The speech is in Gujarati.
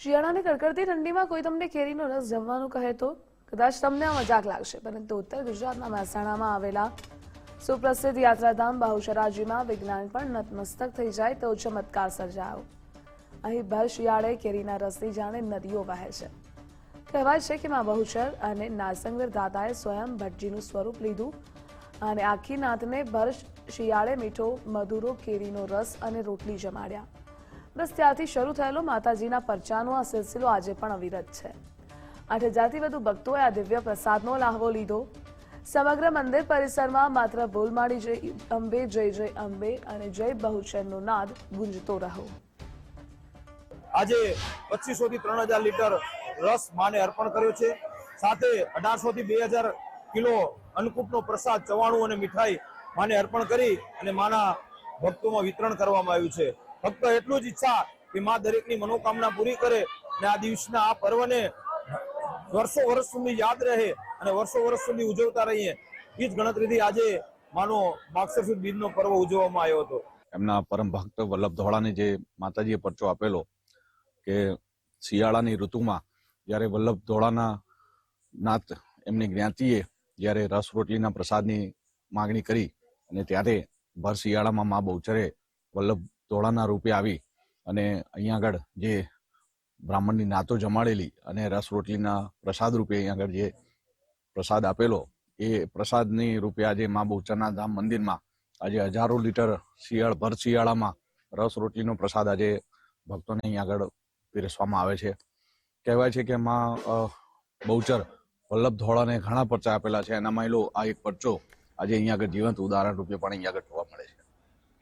શિયાળાની કડકડતી ઠંડીમાં કોઈ તમને કેરીનો રસ જમવાનું કહે તો? કદાચ તમને મજાક લાગશે, પરંતુ ઉત્તર ગુજરાતના મહેસાણામાં આવેલા સુપ્રસિદ્ધ યાત્રાધામ બહુચરાજીમાં વિજ્ઞાન પણ નતમસ્તક થઈ જાય તો ચમત્કાર સર્જાયો. અહીં ભર શિયાળે કેરીના રસની જાણે નદીઓ વહે છે. કહેવાય છે કે માં બહુચર અને નાસંગર દાદાએ સ્વયં ભટજીનું સ્વરૂપ લીધું અને આખી નાતને ભર શિયાળે મીઠો, મધુરો કેરીનો રસ અને રોટલી જમાડ્યા. બસ ત્યારથી શરૂ થયેલો માતાજીના પરચાનો આ સિલસિલો આજે પણ અવિરત છે. આઠ હજારથી વધુ ભક્તોએ આ દિવ્ય પ્રસાદનો લાહવો લીધો. સમગ્ર મંદિર પરિસરમાં માત્ર બોલમાળી જય અંબે, જય જય અંબે અને જય બહુચરનો નાદ ગુંજતો રહ્યો. આજે પચીસો થી ત્રણ હજાર લીટર રસ માને અર્પણ કર્યો છે. સાથે અઢારસો થી બે હજાર કિલો અન્નકૂટનો પ્રસાદ, ચવાણું અને મીઠાઈ માને અર્પણ કરી અને માના ભક્તોમાં વિતરણ કરવામાં આવ્યું છે. ફક્ત એટલું જ ઈચ્છા કે મા દરેકની મનોકામના પૂરી કરે અને આ દિવસના આ પર્વને વર્ષો વર્ષ સુધી યાદ રહે અને વર્ષો વર્ષ સુધી ઉજવતા રહીએ. એ જ ગણતરીથી આજે માનો માગસર બીજનો પર્વ ઉજવવામાં આવ્યો હતો. એમના પરમ ભક્ત વલ્લભ ધોળાને જે માતાજીએ પરચો આપેલો કે શિયાળાની ઋતુમાં જ્યારે વલ્લભ ધોળાના નાથ એમની જ્ઞાતિએ જ્યારે રસ રોટલીના પ્રસાદની માગણી કરી અને ત્યારે ભર શિયાળામાં મા બહુચરે વલ્લભ ધોળાના રૂપે આવી અને અહીંયા આગળ જે બ્રાહ્મણની નાતો જમાડેલી અને રસ રોટલીના પ્રસાદ રૂપે અહીંયા આગળ જે પ્રસાદ આપેલો, એ પ્રસાદની રૂપે આજે મા બહુચરના ધામ મંદિરમાં આજે હજારો લીટર શિયાળ, ભર શિયાળામાં રસ રોટલીનો પ્રસાદ આજે ભક્તોને અહીંયા આગળ પીરસવામાં આવે છે. કહેવાય છે કે માં બહુચર વલ્લભ ધોળાને ઘણા પરચા આપેલા છે. એનામાં માઇલો આ એક પરચો આજે અહીંયા આગળ જીવંત ઉદાહરણ રૂપે પણ અહીંયા આગળ